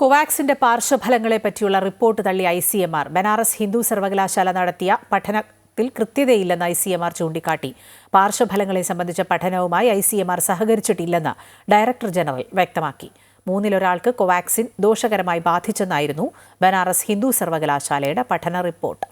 കോവാക്സിന്റെ പാർശ്വഫലങ്ങളെ പറ്റിയുള്ള റിപ്പോർട്ട് തള്ളി I C M R. Banaras Hindu സർവകലാശാല നടത്തിയ പഠനത്തിൽ കൃത്യതയില്ലെന്ന് ഐ സി എം ആർ ചൂണ്ടിക്കാട്ടി. പാർശ്വഫലങ്ങളെ സംബന്ധിച്ച പഠനവുമായി ഐ സി എം ആർ സഹകരിച്ചിട്ടില്ലെന്ന് ഡയറക്ടർ ജനറൽ വ്യക്തമാക്കി. മൂന്നിലൊരാൾക്ക് കോവാക്സിൻ ദോഷകരമായി ബാധിച്ചെന്നായിരുന്നു ബനാറസ് ഹിന്ദു സർവകലാശാലയുടെ പഠന റിപ്പോർട്ട്.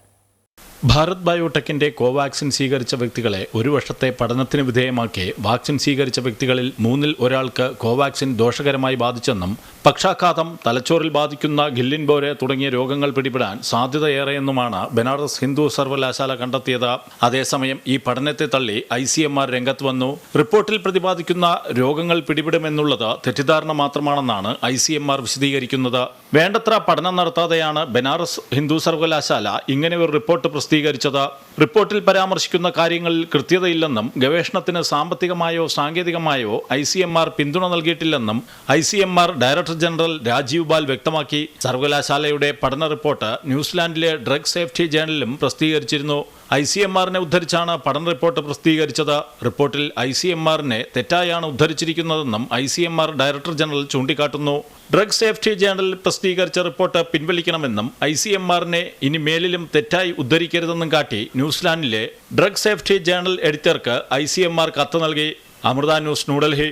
ഭാരത് ബയോടെക്കിന്റെ കോവാക്സിൻ സ്വീകരിച്ച വ്യക്തികളെ ഒരു വർഷത്തെ പഠനത്തിന് വിധേയമാക്കി വാക്സിൻ സ്വീകരിച്ച വ്യക്തികളിൽ മൂന്നിൽ ഒരാൾക്ക് കോവാക്സിൻ ദോഷകരമായി ബാധിച്ചെന്നും പക്ഷാഘാതം തലച്ചോറിൽ ബാധിക്കുന്ന ഗില്ലിൻ ഗില്ലിൻബോരെ തുടങ്ങിയ രോഗങ്ങൾ പിടിപെടാൻ സാധ്യതയേറെയെന്നുമാണ് ബനാറസ് ഹിന്ദു സർവകലാശാല കണ്ടെത്തിയത്. അതേസമയം ഈ പഠനത്തെ തള്ളി ഐ സി എം ആർ രംഗത്ത് വന്നു. റിപ്പോർട്ടിൽ പ്രതിപാദിക്കുന്ന രോഗങ്ങൾ പിടിപെടുമെന്നുള്ളത് തെറ്റിദ്ധാരണ മാത്രമാണെന്നാണ് ഐ സി എം ആർ വിശദീകരിക്കുന്നത്. വേണ്ടത്ര പഠനം നടത്താതെയാണ് ബനാറസ് ഹിന്ദു സർവകലാശാല ഇങ്ങനെ ഒരു റിപ്പോർട്ട് പ്രസിദ്ധീകരിച്ചത്. റിപ്പോർട്ടിൽ പരാമർശിക്കുന്ന കാര്യങ്ങളിൽ കൃത്യതയില്ലെന്നും ഗവേഷണത്തിന് സാമ്പത്തികമായോ സാങ്കേതികമായോ ഐ സി എം ആർ പിന്തുണ നൽകിയിട്ടില്ലെന്നും I C M R director general Rajiv Bahl വ്യക്തമാക്കി. സർവകലാശാലയുടെ പഠന റിപ്പോർട്ട് ന്യൂസിലാൻഡിലെ ഡ്രഗ് സേഫ്റ്റി ജേണലിലും പ്രസിദ്ധീകരിച്ചിരുന്നു. ഐ സി എം ആറിനെ ഉദ്ധരിച്ചാണ് പഠന റിപ്പോർട്ട് പ്രസിദ്ധീകരിച്ചത്. റിപ്പോർട്ടിൽ ഐ സി എം ആറിനെ തെറ്റായാണ് ഉദ്ധരിച്ചിരിക്കുന്നതെന്നും I C M R director general ചൂണ്ടിക്കാട്ടുന്നു. ഡ്രഗ് സേഫ്റ്റി ജേണലിൽ പ്രസിദ്ധീകരിച്ച റിപ്പോർട്ട് പിൻവലിക്കണമെന്നും ഐ സി എം ആറിനെ ഇനി മേലിലും തെറ്റായി ഉദ്ധരിക്കരുതെന്നും കാട്ടി ന്യൂസിലാൻഡിലെ ഡ്രഗ് സേഫ്റ്റി ജേണൽ എഡിറ്റർക്ക് ഐ സി എം ആർ കത്ത് നൽകി. അമൃത ന്യൂസ് ന്യൂഡൽഹി.